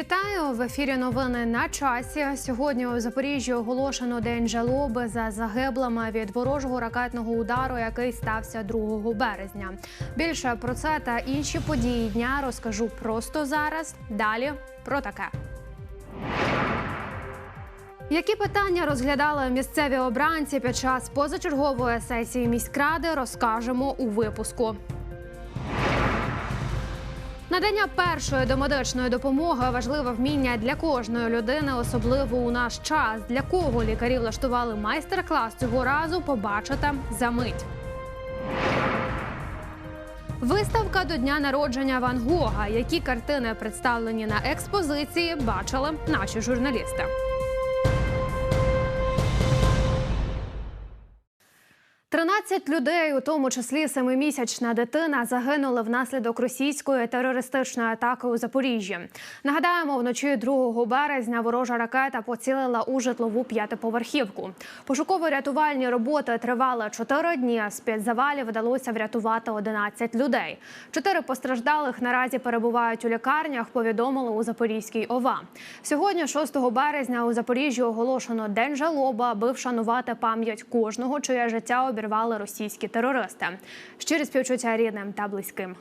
Вітаю в ефірі. Новини на часі. Сьогодні у Запоріжжі оголошено день жалоби за загиблими від ворожого ракетного удару, який стався 2 березня. Більше про це та інші події дня розкажу просто зараз. Далі про таке. Які питання розглядали місцеві обранці під час позачергової сесії міськради, розкажемо у випуску. Надання першої домедичної допомоги важливе вміння для кожної людини, особливо у наш час. Для кого лікарі влаштували майстер-клас цього разу, побачите за мить. Виставка до дня народження Ван Гога. Які картини представлені на експозиції, бачили наші журналісти. Тринадцять людей, у тому числі семимісячна дитина, загинули внаслідок російської терористичної атаки у Запоріжжі. Нагадаємо, вночі 2 березня ворожа ракета поцілила у житлову п'ятиповерхівку. Пошуково-рятувальні роботи тривали чотири дні. З під завалів вдалося врятувати 11 людей. Чотири постраждалих наразі перебувають у лікарнях. Повідомили у Запорізькій ОВА. Сьогодні, 6 березня, у Запоріжжі оголошено день жалоби, аби вшанувати пам'ять кожного, чиє життя обірвали російські терористи. Щирі співчуття рідним та близьким.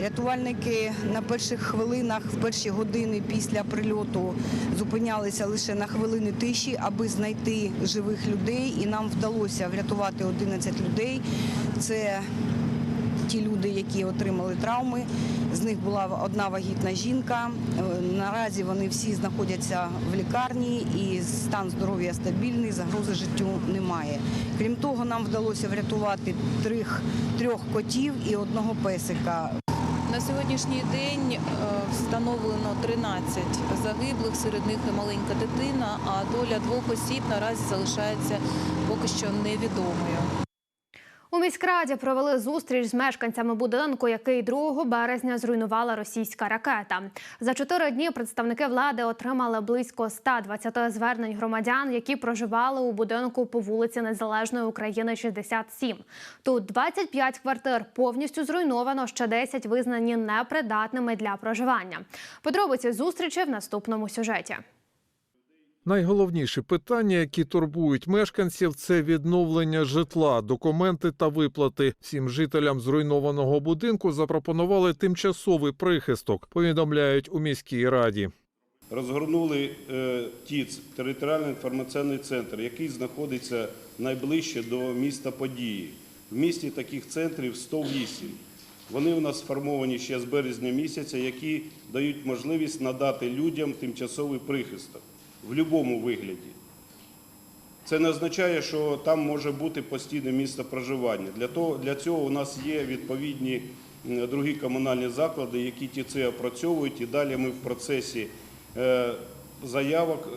Рятувальники на перших хвилинах, в перші години після прильоту зупинялися лише на хвилини тиші, аби знайти живих людей. І нам вдалося врятувати 11 людей. Це ті люди, які отримали травми. З них була одна вагітна жінка. Е, Наразі вони всі знаходяться в лікарні і стан здоров'я стабільний, загрози життю немає. Крім того, нам вдалося врятувати трьох, трьох котів і одного песика. На сьогоднішній день е, встановлено 13 загиблих, серед них і маленька дитина, а доля двох осіб наразі залишається поки що невідомою. У міськраді провели зустріч з мешканцями будинку, який 2 березня зруйнувала російська ракета. За чотири дні представники влади отримали близько 120 звернень громадян, які проживали у будинку по вулиці Незалежної України 67. Тут 25 квартир повністю зруйновано, ще 10 визнані непридатними для проживання. Подробиці зустрічі в наступному сюжеті. Найголовніші питання, які турбують мешканців, це відновлення житла, документи та виплати. Всім жителям зруйнованого будинку запропонували тимчасовий прихисток. Повідомляють у міській раді. Розгорнули е, ТІЦ, територіальний інформаційний центр, який знаходиться найближче до міста події. В місті таких центрів 108. Вони у нас сформовані ще з березня місяця, які дають можливість надати людям тимчасовий прихисток в будь-якому вигляді. Це не означає, що там може бути постійне місце проживання. Для, того, для цього у нас є відповідні другі комунальні заклади, які ті це опрацьовують, і далі ми в процесі е, заявок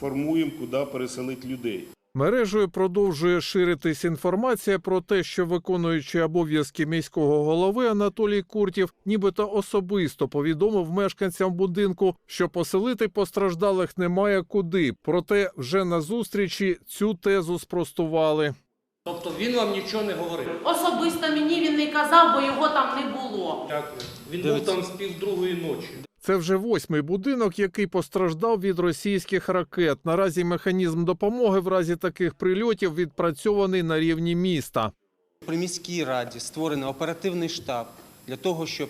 формуємо, куди переселити людей. Мережею продовжує ширитись інформація про те, що виконуючий обов'язки міського голови Анатолій Куртів нібито особисто повідомив мешканцям будинку, що поселити постраждалих немає куди. Проте вже на зустрічі цю тезу спростували. Тобто він вам нічого не говорив. Особисто мені він не казав, бо його там не було. Дякую. Він був там з півдругої ночі. Це вже восьмий будинок, який постраждав від російських ракет. Наразі механізм допомоги в разі таких прильотів відпрацьований на рівні міста. При міській раді створений оперативний штаб для того, щоб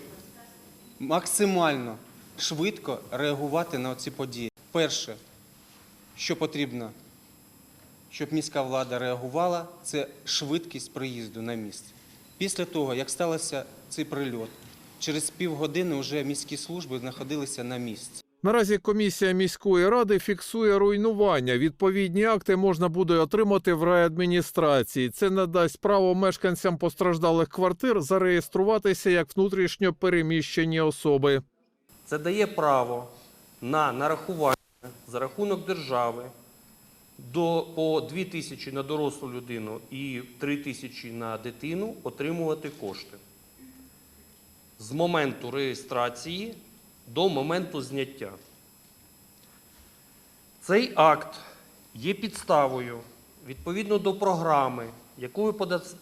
максимально швидко реагувати на ці події. Перше, що потрібно, щоб міська влада реагувала, це швидкість приїзду на місце. Після того, як стався цей прильот, через півгодини вже міські служби знаходилися на місці. Наразі комісія міської ради фіксує руйнування. Відповідні акти можна буде отримати в райадміністрації. Це надасть право мешканцям постраждалих квартир зареєструватися як внутрішньо переміщені особи. Це дає право на нарахування за рахунок держави до, по 2 тисячі на дорослу людину і 3 тисячі на дитину отримувати кошти. З моменту реєстрації до моменту зняття. Цей акт є підставою відповідно до програми, яку ви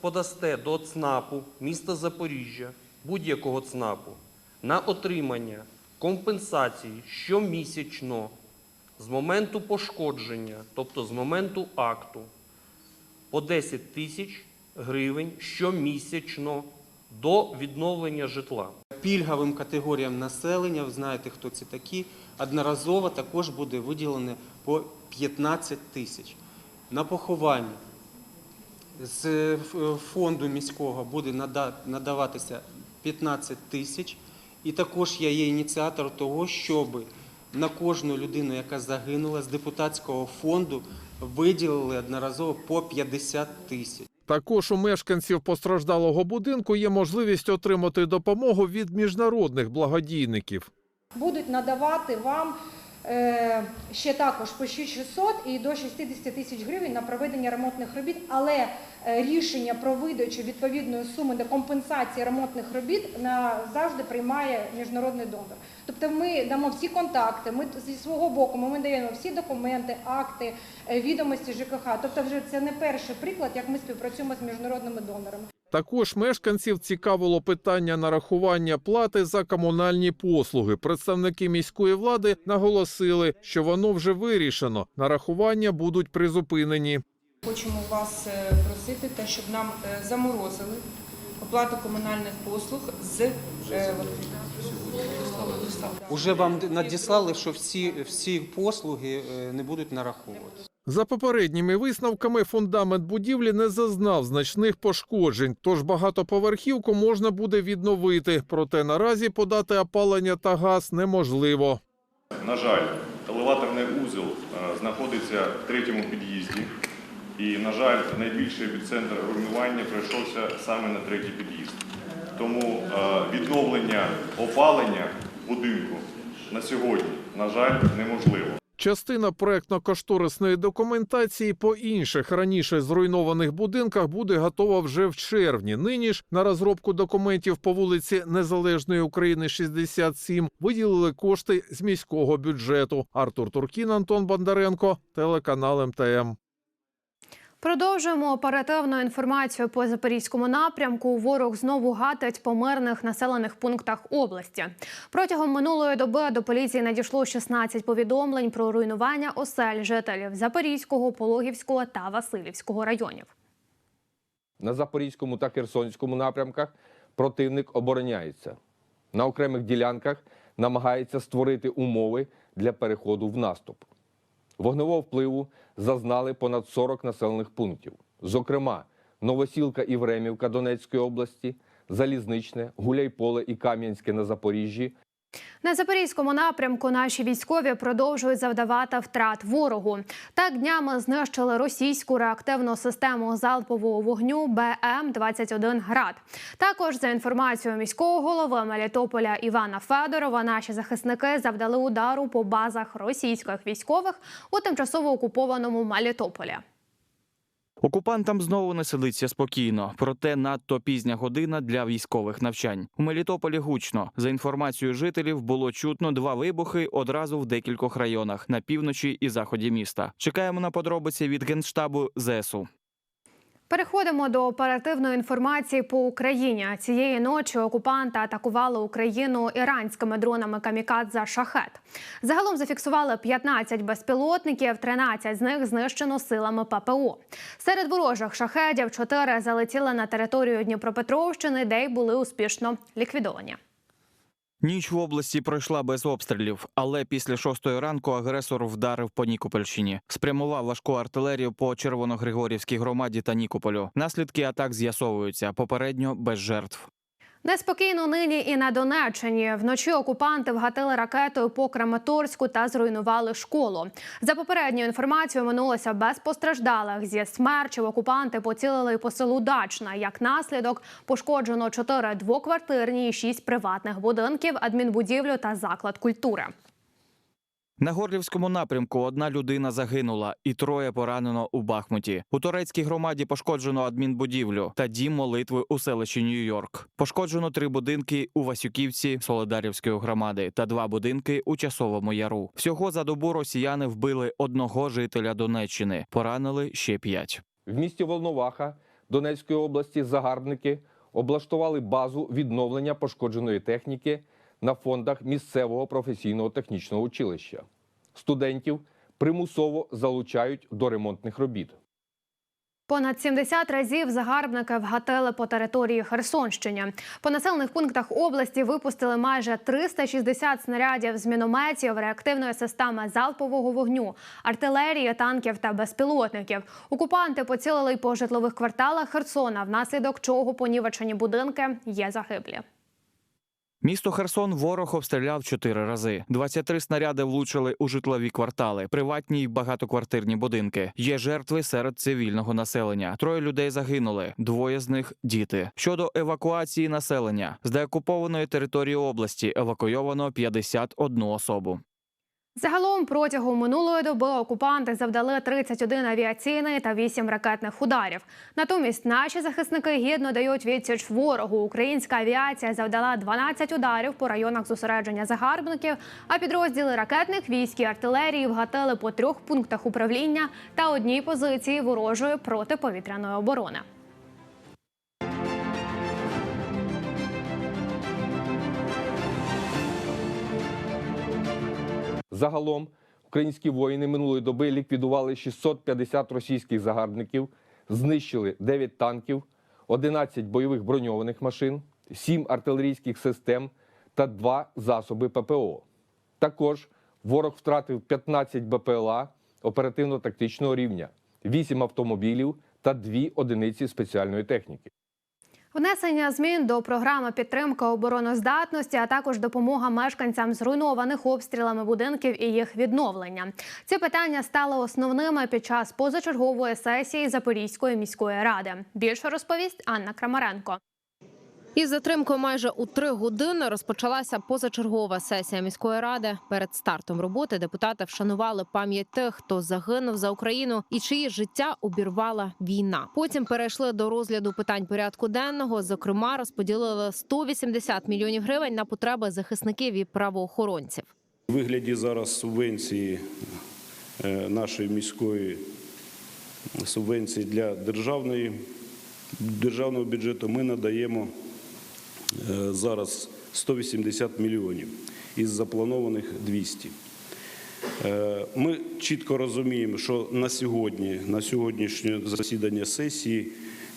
подасте до ЦНАПу міста Запоріжжя, будь-якого ЦНАПу, на отримання компенсації щомісячно з моменту пошкодження, тобто з моменту акту, по 10 тисяч гривень щомісячно до відновлення житла. Пільговим категоріям населення, ви знаєте, хто це такі, одноразово також буде виділено по 15 тисяч. На поховання з е, фонду міського буде надаватися 15 тисяч. І також я є ініціатор того, щоб на кожну людину, яка загинула з депутатського фонду, виділили одноразово по 50 тисяч. Також у мешканців постраждалого будинку є можливість отримати допомогу від міжнародних благодійників. будуть надавати вам ще також по 6600 і до 60 тисяч гривень на проведення ремонтних робіт, але е, рішення про видачу відповідної суми до компенсації ремонтних робіт завжди приймає міжнародний донор. Тобто ми дамо всі контакти, ми зі свого боку ми даємо всі документи, акти, е, відомості ЖКХ. Тобто, вже це не перший приклад, як ми співпрацюємо з міжнародними донорами. Також мешканців цікавило питання нарахування плати за комунальні послуги. Представники міської влади наголосили, що воно вже вирішено. Нарахування будуть призупинені. Хочемо вас е, просити, те, щоб нам е, заморозили оплату комунальних послуг з е, Уже вам надіслали, що всі, всі послуги е, не будуть нараховуватися. За попередніми висновками, фундамент будівлі не зазнав значних пошкоджень, тож багатоповерхівку можна буде відновити. Проте наразі подати опалення та газ неможливо. На жаль, елеваторний узел е, знаходиться в третьому під'їзді. І, на жаль, найбільший епіцентр руйнування прийшовся саме на третій під'їзд. Тому е, відновлення опалення будинку на сьогодні, на жаль, неможливо. Частина проектно-кошторисної документації по інших раніше зруйнованих будинках буде готова вже в червні. Нині ж на розробку документів по вулиці Незалежної України 67 виділили кошти з міського бюджету. Артур Туркін, Антон Бондаренко, телеканал МТМ. Продовжуємо оперативну інформацію по запорізькому напрямку. Ворог знову гатить по мирних населених пунктах області. Протягом минулої доби до поліції надійшло 16 повідомлень про руйнування осель жителів Запорізького, Пологівського та Васильівського районів. На Запорізькому та Херсонському напрямках противник обороняється. На окремих ділянках намагається створити умови для переходу в наступ. Вогневого впливу зазнали понад 40 населених пунктів. Зокрема, Новосілка і Времівка Донецької області, Залізничне, Гуляйполе і Кам'янське на Запоріжжі, На запорізькому напрямку наші військові продовжують завдавати втрат ворогу. Так днями знищили російську реактивну систему залпового вогню БМ-21 «Град». Також за інформацією міського голови Мелітополя Івана Федорова, наші захисники завдали удару по базах російських військових у тимчасово окупованому Мелітополі. Окупантам знову не сидиться спокійно, проте надто пізня година для військових навчань. У Мелітополі гучно. За інформацією жителів, було чутно два вибухи одразу в декількох районах на півночі і заході міста. Чекаємо на подробиці від генштабу ЗСУ. Переходимо до оперативної інформації по Україні. Цієї ночі окупанти атакували Україну іранськими дронами камікадзе шахет. Загалом зафіксували 15 безпілотників, 13 з них знищено силами ППО. Серед ворожих шахедів 4 залетіли на територію Дніпропетровщини, де й були успішно ліквідовані. Ніч в області пройшла без обстрілів, але після шостої ранку агресор вдарив по Нікопольщині. Спрямував важку артилерію по Червоногригорівській громаді та Нікополю. Наслідки атак з'ясовуються попередньо без жертв. Неспокійно нині і на Донеччині. Вночі окупанти вгатили ракетою по Краматорську та зруйнували школу. За попередньою інформацією минулося без постраждалих. Зі смерчів окупанти поцілили по селу Дачна. Як наслідок пошкоджено чотири двоквартирні і шість приватних будинків, адмінбудівлю та заклад культури. На Горлівському напрямку одна людина загинула і троє поранено у Бахмуті. У турецькій громаді пошкоджено адмінбудівлю та дім молитви у селищі Нью-Йорк. Пошкоджено три будинки у Васюківці Солидарівської громади та два будинки у Часовому Яру. Всього за добу росіяни вбили одного жителя Донеччини, поранили ще п'ять. В місті Волноваха Донецької області загарбники облаштували базу відновлення пошкодженої техніки на фондах місцевого професійного технічного училища. Студентів примусово залучають до ремонтних робіт. Понад 70 разів загарбники вгатили по території Херсонщини. По населених пунктах області випустили майже 360 снарядів з мінометів, реактивної системи залпового вогню, артилерії, танків та безпілотників. Окупанти поцілили й по житлових кварталах Херсона, внаслідок чого понівечені будинки є загиблі. Місто Херсон ворог обстріляв чотири рази. 23 снаряди влучили у житлові квартали, приватні й багатоквартирні будинки. Є жертви серед цивільного населення. Троє людей загинули, двоє з них діти. Щодо евакуації населення з деокупованої території області евакуйовано 51 особу. Загалом протягом минулої доби окупанти завдали 31 авіаційний та 8 ракетних ударів. Натомість наші захисники гідно дають відсіч ворогу. Українська авіація завдала 12 ударів по районах зосередження загарбників, а підрозділи ракетних військ і артилерії вгатили по трьох пунктах управління та одній позиції ворожої протиповітряної оборони. Загалом українські воїни минулої доби ліквідували 650 російських загарбників, знищили 9 танків, 11 бойових броньованих машин, 7 артилерійських систем та 2 засоби ППО. Також ворог втратив 15 БПЛА оперативно-тактичного рівня, 8 автомобілів та 2 одиниці спеціальної техніки. Внесення змін до програми підтримка обороноздатності, а також допомога мешканцям зруйнованих обстрілами будинків і їх відновлення. Ці питання стали основними під час позачергової сесії Запорізької міської ради. Більше розповість Анна Крамаренко. Із затримкою майже у три години розпочалася позачергова сесія міської ради. Перед стартом роботи депутати вшанували пам'ять тих, хто загинув за Україну і чиї життя обірвала війна. Потім перейшли до розгляду питань порядку денного. Зокрема, розподілили 180 мільйонів гривень на потреби захисників і правоохоронців. У вигляді зараз субвенції е, нашої міської субвенції для державної, державного бюджету ми надаємо зараз 180 мільйонів із запланованих 200. Е, Ми чітко розуміємо, що на сьогодні, на сьогоднішнє засідання сесії,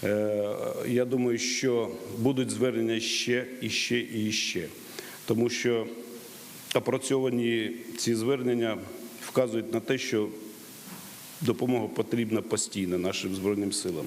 е, я думаю, що будуть звернення ще і ще і ще, тому що опрацьовані ці звернення вказують на те, що допомога потрібна постійно нашим збройним силам.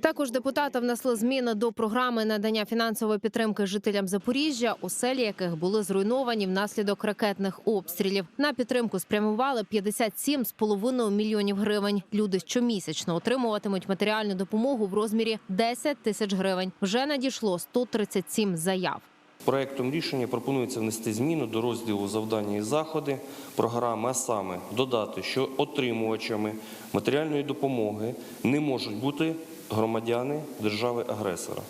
Також депутати внесли зміни до програми надання фінансової підтримки жителям Запоріжжя, оселі яких були зруйновані внаслідок ракетних обстрілів. На підтримку спрямували 57,5 мільйонів гривень. Люди щомісячно отримуватимуть матеріальну допомогу в розмірі 10 тисяч гривень. Вже надійшло 137 заяв. Проектом рішення пропонується внести зміну до розділу завдання і заходи програми, а саме додати, що отримувачами матеріальної допомоги не можуть бути громадяни держави-агресора.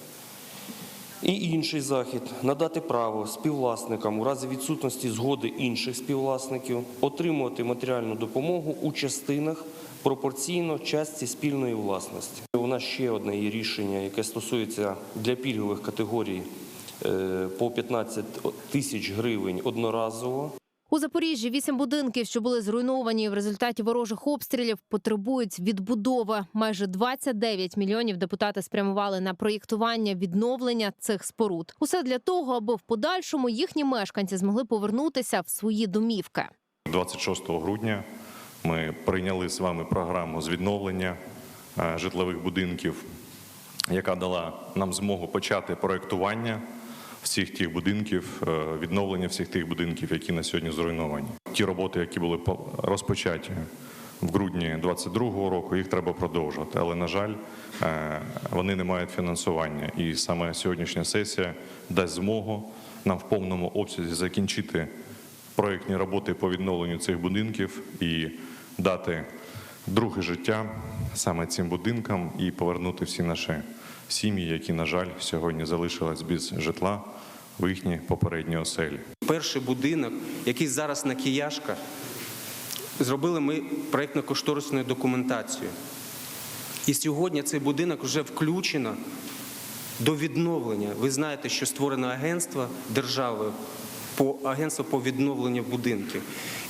І інший захід надати право співвласникам у разі відсутності згоди інших співвласників отримувати матеріальну допомогу у частинах пропорційно частці спільної власності. У нас ще одне є рішення, яке стосується для пільгових категорій е, по 15 тисяч гривень одноразово. У Запоріжжі вісім будинків, що були зруйновані в результаті ворожих обстрілів, потребують відбудови. Майже 29 мільйонів депутати спрямували на проєктування відновлення цих споруд. Усе для того, аби в подальшому їхні мешканці змогли повернутися в свої домівки. 26 грудня ми прийняли з вами програму з відновлення е, житлових будинків, яка дала нам змогу почати проектування всіх тих будинків, е, відновлення всіх тих будинків, які на сьогодні зруйновані. Ті роботи, які були по- розпочаті в грудні 2022 року, їх треба продовжувати. Але на жаль, е, вони не мають фінансування. І саме сьогоднішня сесія дасть змогу нам в повному обсязі закінчити проєктні роботи по відновленню цих будинків і дати друге життя саме цим будинкам і повернути всі наші сім'ї, які, на жаль, сьогодні залишились без житла в їхні попередні оселі. Перший будинок, який зараз на Кияшка, зробили ми проєктно-кошторисну документацію. І сьогодні цей будинок вже включено до відновлення. Ви знаєте, що створено агентство державою по агентству по відновленню будинків.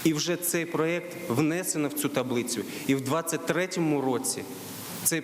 І вже цей проєкт внесено в цю таблицю. І в 2023 році цей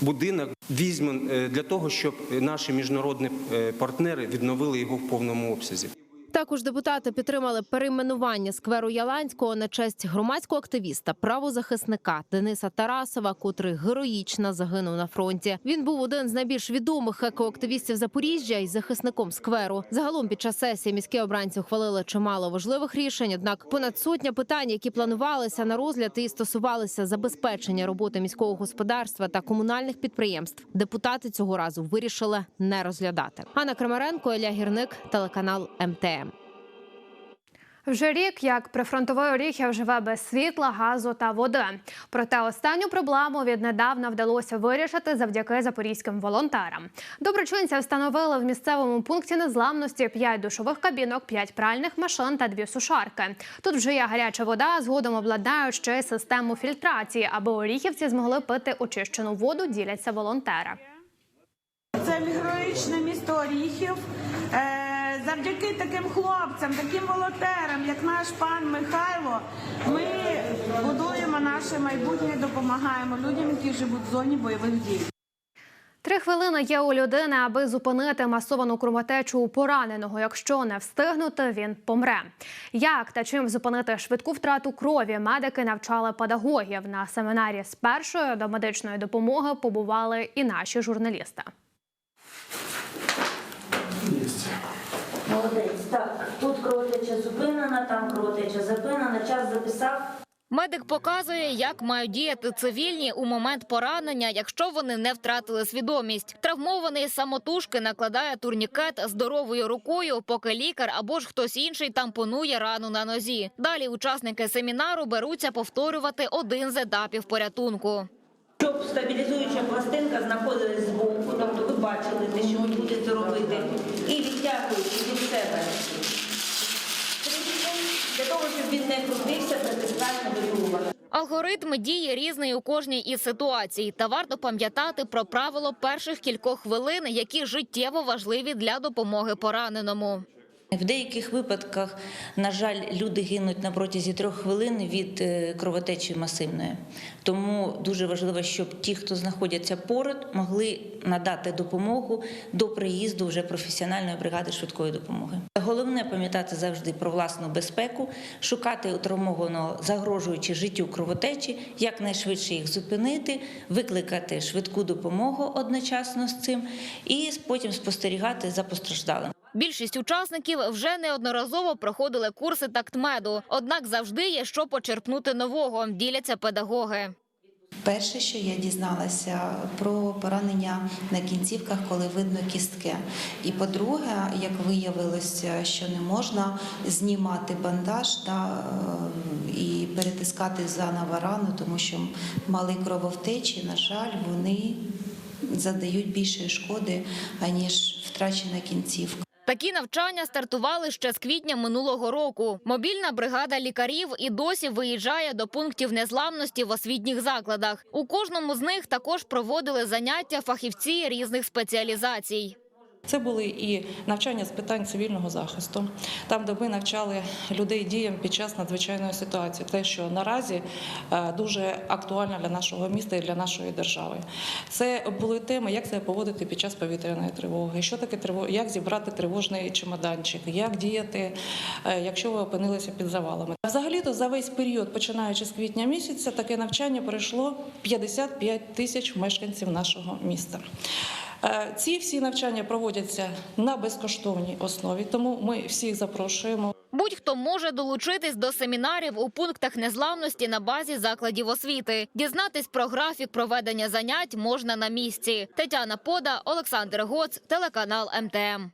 будинок візьме е, для того, щоб наші міжнародні е, партнери відновили його в повному обсязі. Також депутати підтримали перейменування скверу Яланського на честь громадського активіста, правозахисника Дениса Тарасова, котрий героїчно загинув на фронті. Він був один з найбільш відомих екоактивістів Запоріжжя і захисником скверу. Загалом під час сесії міські обранці ухвалили чимало важливих рішень. Однак понад сотня питань, які планувалися на розгляд і стосувалися забезпечення роботи міського господарства та комунальних підприємств, депутати цього разу вирішили не розглядати. Анна Крамаренко, Ілля Гірник, телеканал МТМ. Вже рік, як прифронтовий Оріхів живе без світла, газу та води. Проте останню проблему віднедавна вдалося вирішити завдяки запорізьким волонтерам. Доброчинця встановили в місцевому пункті незламності 5 душових кабінок, 5 пральних машин та 2 сушарки. Тут вже є гаряча вода. Згодом обладнають ще й систему фільтрації, аби оріхівці змогли пити очищену воду. Діляться волонтери. Це героїчне місто Оріхів. Завдяки таким хлопцям, таким волонтерам, як наш пан Михайло, ми будуємо наше майбутнє, допомагаємо людям, які живуть в зоні бойових дій. Три хвилини є у людини, аби зупинити масовану кровотечу у пораненого. Якщо не встигнути, він помре. Як та чим зупинити швидку втрату крові? Медики навчали педагогів на семінарі з першої до медичної допомоги. Побували і наші журналісти. Молодець. Так, тут кровотеча зупинена, там кровотеча зупинена, час записав. Медик показує, як мають діяти цивільні у момент поранення, якщо вони не втратили свідомість. Травмований самотужки накладає турнікет здоровою рукою, поки лікар або ж хтось інший тампонує рану на нозі. Далі учасники семінару беруться повторювати один з етапів порятунку. Щоб стабілізуюча пластинка знаходилась збоку, тобто ви бачили те, що ви будете робити, і відтягуючи від себе для того, щоб він не крутився, притискання до друга. Алгоритм дії різний у кожній із ситуацій, та варто пам'ятати про правило перших кількох хвилин, які життєво важливі для допомоги пораненому. В деяких випадках, на жаль, люди гинуть на протязі трьох хвилин від е, кровотечі масивної. Тому дуже важливо, щоб ті, хто знаходяться поряд, могли надати допомогу до приїзду вже професіональної бригади швидкої допомоги. Головне пам'ятати завжди про власну безпеку, шукати травмованого, загрожуючи життю кровотечі, якнайшвидше їх зупинити, викликати швидку допомогу одночасно з цим, і потім спостерігати за постраждалим. Більшість учасників вже неодноразово проходили курси тактмеду, однак завжди є що почерпнути нового. Діляться педагоги. Перше, що я дізналася про поранення на кінцівках, коли видно кістки. І по-друге, як виявилося, що не можна знімати бандаж та, е, і перетискати заново рану, тому що мали крововтечі, на жаль, вони задають більше шкоди, аніж втрачена кінцівка. Такі навчання стартували ще з квітня минулого року. Мобільна бригада лікарів і досі виїжджає до пунктів незламності в освітніх закладах. У кожному з них також проводили заняття фахівці різних спеціалізацій. Це були і навчання з питань цивільного захисту, там, де ми навчали людей діям під час надзвичайної ситуації, те, що наразі е, дуже актуально для нашого міста і для нашої держави. Це були теми, як себе поводити під час повітряної тривоги, що таке триво, як зібрати тривожний чемоданчик, як діяти, е, якщо ви опинилися під завалами. Взагалі-то за весь період, починаючи з квітня місяця, таке навчання пройшло 55 тисяч мешканців нашого міста. Е, Ці всі навчання проводяться на безкоштовній основі, тому ми всіх запрошуємо. Будь-хто може долучитись до семінарів у пунктах незламності на базі закладів освіти. Дізнатись про графік проведення занять можна на місці. Тетяна Пода, Олександр Гоц, телеканал МТМ.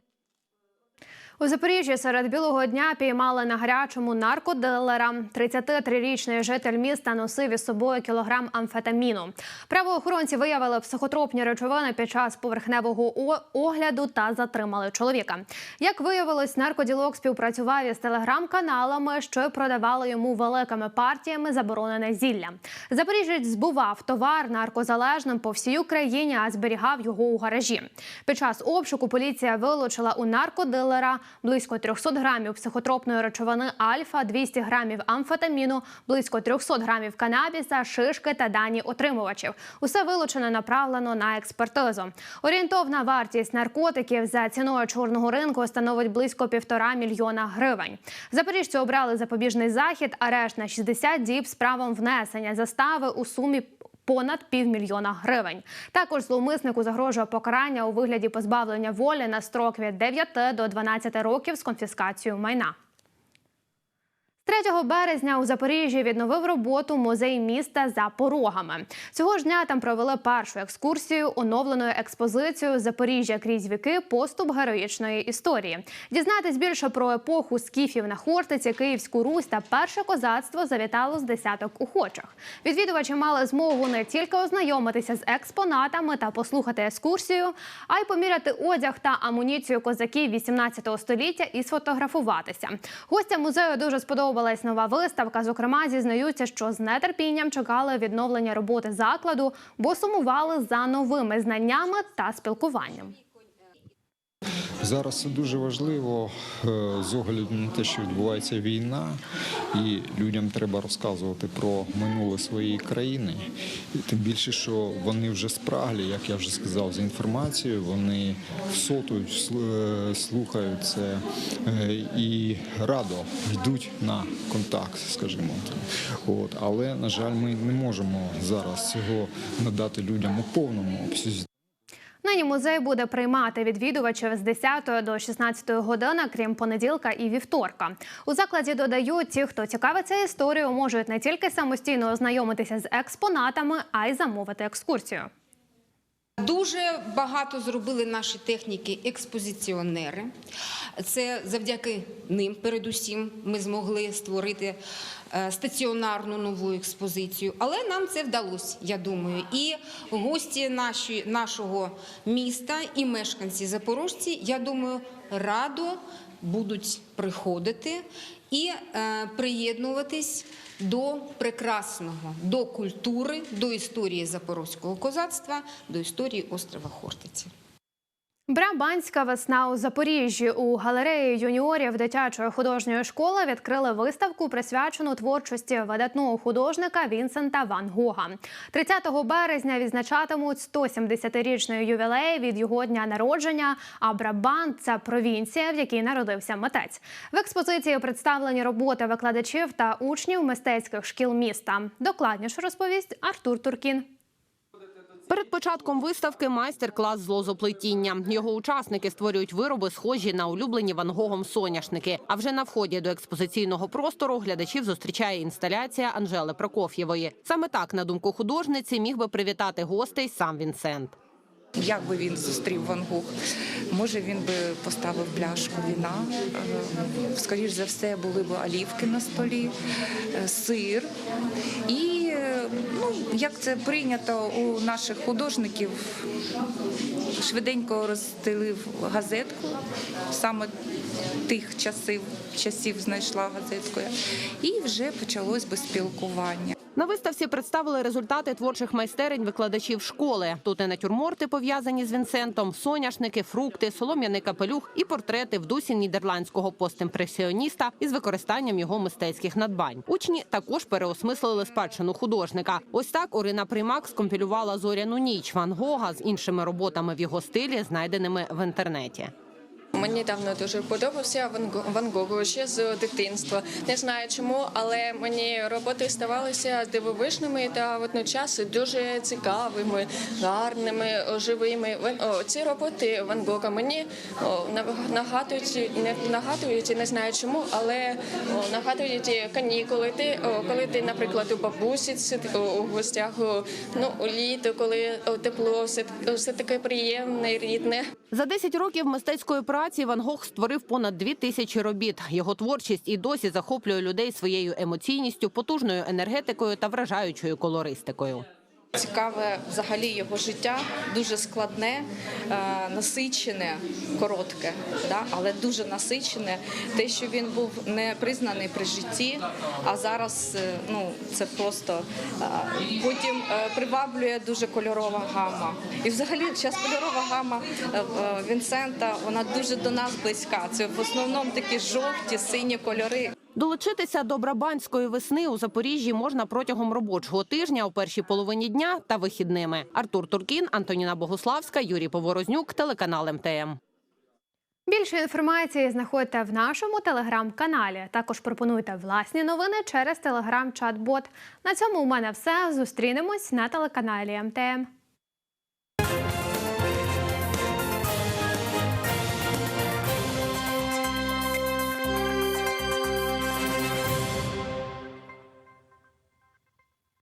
У Запоріжжі серед білого дня піймали на гарячому наркодилера. 33-річний житель міста носив із собою кілограм амфетаміну. Правоохоронці виявили психотропні речовини під час поверхневого огляду та затримали чоловіка. Як виявилось, наркоділок співпрацював із телеграм-каналами, що продавали йому великими партіями заборонене зілля. Запоріжець збував товар наркозалежним по всій Україні, а зберігав його у гаражі. Під час обшуку поліція вилучила у наркодилера близько 300 грамів психотропної речовини альфа, 200 грамів амфетаміну, близько 300 грамів канабіса, шишки та дані отримувачів. Усе вилучено направлено на експертизу. Орієнтовна вартість наркотиків за ціною чорного ринку становить близько півтора мільйона гривень. Запоріжці обрали запобіжний захід, арешт на 60 діб з правом внесення застави у сумі. Понад півмільйона гривень. Також зловмиснику загрожує покарання у вигляді позбавлення волі на строк від 9 до 12 років з конфіскацією майна. 3 березня у Запоріжжі відновив роботу музей міста за порогами. Цього ж дня там провели першу екскурсію оновленою експозицією Запоріжжя крізь віки поступ героїчної історії. Дізнатись більше про епоху скіфів на Хортиці, Київську Русь та перше козацтво завітало з десяток охочих. Відвідувачі мали змогу не тільки ознайомитися з експонатами та послухати екскурсію, а й поміряти одяг та амуніцію козаків 18 століття і сфотографуватися. Гостям музею дуже сподобалась нова виставка. Зокрема, зізнаються, що з нетерпінням чекали відновлення роботи закладу, бо сумували за новими знаннями та спілкуванням. Зараз дуже важливо е, з огляду на те, що відбувається війна, і людям треба розказувати про минуле своєї країни. І тим більше, що вони вже спраглі, як я вже сказав, за інформацією, вони всотують, е, слухають це е, і радо йдуть на контакт, скажімо. От. Але, на жаль, ми не можемо зараз цього надати людям у повному обсязі. Нині музей буде приймати відвідувачів з 10 до 16 години, крім понеділка і вівторка. У закладі додають, ті, хто цікавиться історією, можуть не тільки самостійно ознайомитися з експонатами, а й замовити екскурсію. Дуже багато зробили наші техніки експозиціонери. Це завдяки ним, передусім, ми змогли створити стаціонарну нову експозицію. Але нам це вдалося, я думаю. І гості наші, нашого міста, і мешканці запорожці, я думаю, радо будуть приходити і е, приєднуватись до прекрасного, до культури, до історії запорозького козацтва, до історії острова Хортиці. Брабанська весна у Запоріжжі у галереї юніорів дитячої художньої школи відкрили виставку, присвячену творчості видатного художника Вінсента Ван Гога. 30 березня відзначатимуть 170-річний ювілей від його дня народження. А Брабант це провінція, в якій народився митець. В експозиції представлені роботи викладачів та учнів мистецьких шкіл міста. Докладніше розповість Артур Туркін. Перед початком виставки майстер-клас з лозоплетіння. Його учасники створюють вироби, схожі на улюблені Ван Гогом соняшники. А вже на вході до експозиційного простору глядачів зустрічає інсталяція Анжели Прокоф'євої. Саме так, на думку художниці, міг би привітати гостей сам Вінсент. Як би він зустрів Ван Гог? Може, він би поставив пляшку віна. Е, Скоріш за все, були б олівки на столі, е, сир. І, як це прийнято у наших художників, швиденько розстелив газетку, саме тих часів, часів знайшла газетку, і вже почалось би спілкування. На виставці представили результати творчих майстерень викладачів школи. Тут і натюрморти пов'язані з Вінсентом, соняшники, фрукти, солом'яний капелюх і портрети в дусі нідерландського постімпресіоніста із використанням його мистецьких надбань. Учні також переосмислили спадщину художника. Ось так Орина Примак скомпілювала зоряну ніч Ван Гога з іншими роботами в його стилі, знайденими в інтернеті. Мені давно дуже подобався Ван Го- Гогу ще з дитинства. Не знаю чому, але мені роботи ставалися дивовижними та водночас дуже цікавими, гарними, живими. Ці роботи Ван Гога мені нагадують, не нагадують, не знаю чому, але нагадують канікули. Ти, коли ти, наприклад, у бабусі у гостях, ну у літо, коли тепло, все, все таке приємне, рідне. За 10 років мистецької праці Ван Гог створив понад дві тисячі робіт. Його творчість і досі захоплює людей своєю емоційністю, потужною енергетикою та вражаючою колористикою. Цікаве взагалі його життя, дуже складне, е, насичене, коротке, але дуже насичене. Те, що він був не признаний при житті, а зараз е, ну, це просто е, потім приваблює дуже кольорова гама. І взагалі зараз кольорова гама Вінсента, вона дуже до нас близька. Це в основному такі жовті, сині кольори. Долучитися до брабанської весни у Запоріжжі можна протягом робочого тижня у першій половині дня та вихідними. Артур Туркін, Антоніна Богуславська, Юрій Поворознюк, телеканал МТМ. Більше інформації знаходьте в нашому телеграм-каналі. Також пропонуйте власні новини через телеграм-чат-бот. На цьому у мене все. Зустрінемось на телеканалі МТМ.